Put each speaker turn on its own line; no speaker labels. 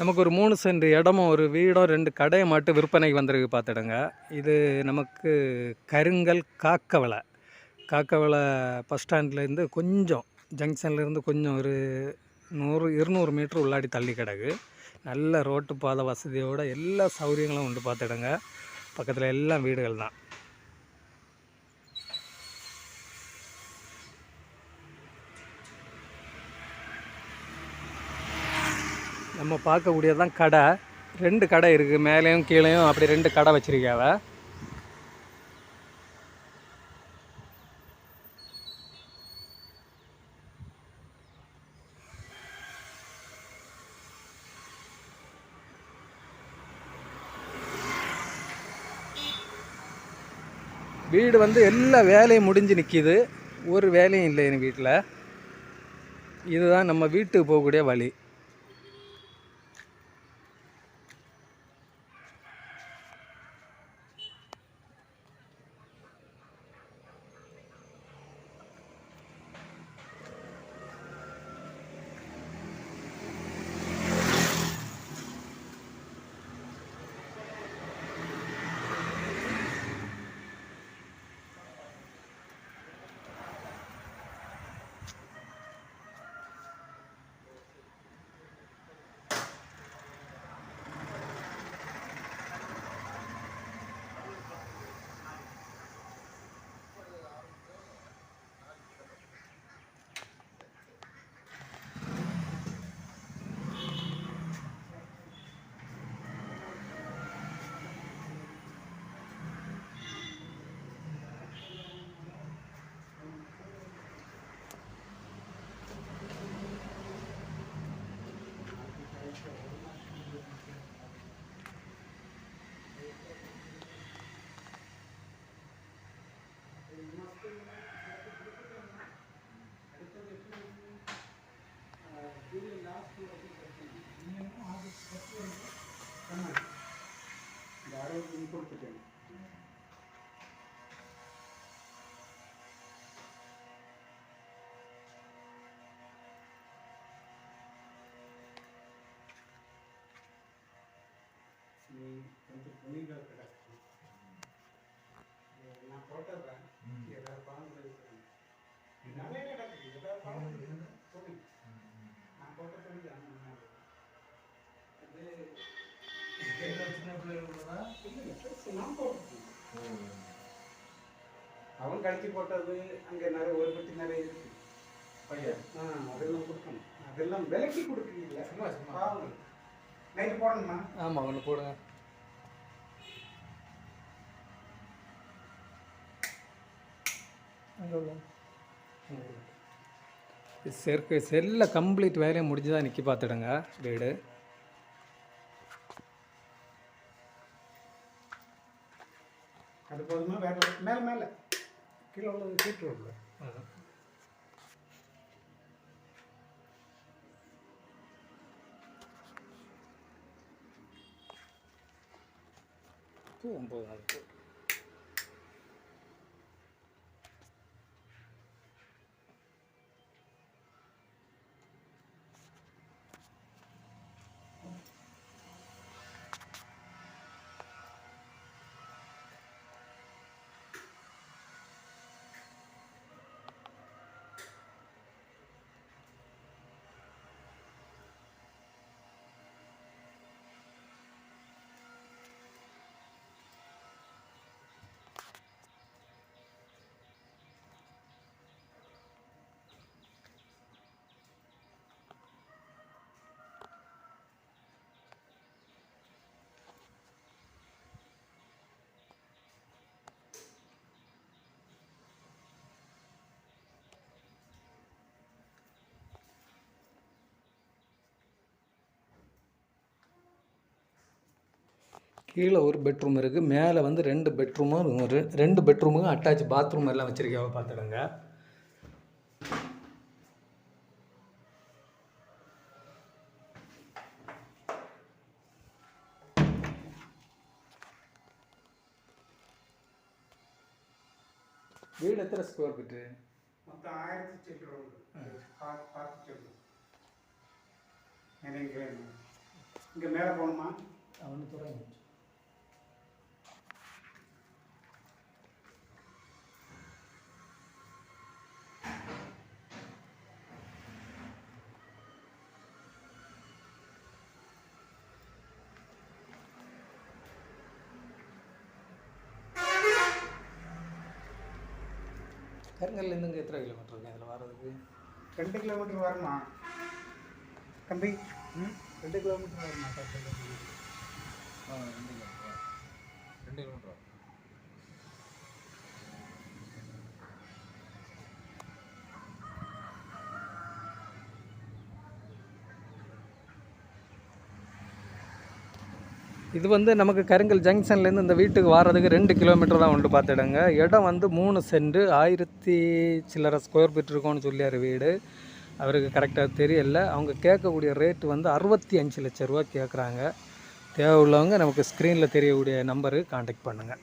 நமக்கு ஒரு மூணு சென்ட் இடமும் ஒரு வீடோ ரெண்டு கடையை மட்டும் விற்பனைக்கு வந்திருக்கு பார்த்துடுங்க. இது நமக்கு கருங்கல் காக்கவலை. காக்கவலை பஸ் ஸ்டாண்ட்லேருந்து கொஞ்சம் ஜங்ஷன்லேருந்து கொஞ்சம் ஒரு நூறு இருநூறு மீட்ரு உள்ளாடி தள்ளி கிடக்கு. நல்ல ரோட்டு பாதை வசதியோடு எல்லா சௌகரியங்களும் உண்டு பார்த்துடுங்க. பக்கத்தில் எல்லாம் வீடுகள் தான் நம்ம பார்க்கக்கூடியது தான் கடை. ரெண்டு கடை இருக்குது மேலேயும் கீழேயும் அப்படி ரெண்டு கடை வச்சுருக்காவ வீடு வந்து எல்லா வேலையும் முடிஞ்சு நிற்கிது ஒரு வேலையும் இல்லை என் வீட்டில். இதுதான் நம்ம வீட்டுக்கு போகக்கூடிய வழி.
அவன் கழிச்சு போட்டது அங்கே நிறைய ஒரு பட்டி நிறைய இருக்கு.
பையன்
ஆ அதெல்லாம் கொடுக்கணும். அதெல்லாம் விலைக்கு கொடுக்குறீங்களா
சும்மா, சும்மா.
நைட்டு போடணுமா?
ஆமாம் ஒன்று போடுங்க. செருக்கு செல்ல கம்ப்ளீட் வேலையை முடிஞ்சு தான் நிற்கி பார்த்துடுங்க வீடு.
அது போதுமா? வேற மேலே மேலே. கீழே உள்ளது சீட்டு உள்ள
ஒம்பது நாள். கீழே ஒரு பெட்ரூம் இருக்குது மேலே வந்து ரெண்டு பெட்ரூமும் ஒரு ரெண்டு பெட்ரூமுக்கும் அட்டாச் பாத்ரூம் எல்லாம் வச்சுருக்காவ பார்த்துடுங்க வீடு எத்தனை ஸ்கொயர் ஃபீட்டு
மொத்தம் ஆயிரத்தி சில்லற உண்டு பார்த்து பார்த்து சொல்லு எனக்கு வேணும் இங்கே மேலே போகணுமா?
அவனு துறைங்க கருங்கல்லேருந்து இங்கே எத்தனை கிலோமீட்டர் இருக்கு அதில் வர்றதுக்கு?
ரெண்டு கிலோமீட்டர் வருமா தம்பி? ம்? ரெண்டு கிலோமீட்டர் வருமா கரெக்டாக
ரெண்டு கிலோமீட்டர்
இது வந்து நமக்கு கருங்கல் ஜங்ஷன்லேருந்து இந்த வீட்டுக்கு வர்றதுக்கு ரெண்டு கிலோமீட்டர் தான் உண்டு பார்த்துடுங்க. இடம் வந்து மூணு சென்ட் ஆயிரத்தி சில்லறை ஸ்கொயர் ஃபீட் இருக்கும்னு சொல்லியார் வீடு. அவருக்கு கரெக்டாக தெரியல. அவங்க கேட்கக்கூடிய ரேட்டு வந்து அறுபத்தி அஞ்சு லட்ச ரூபா கேட்குறாங்க. தேவை உள்ளவங்க நமக்கு ஸ்க்ரீனில் தெரியக்கூடிய நம்பருக்கு காண்டாக்ட் பண்ணுங்கள்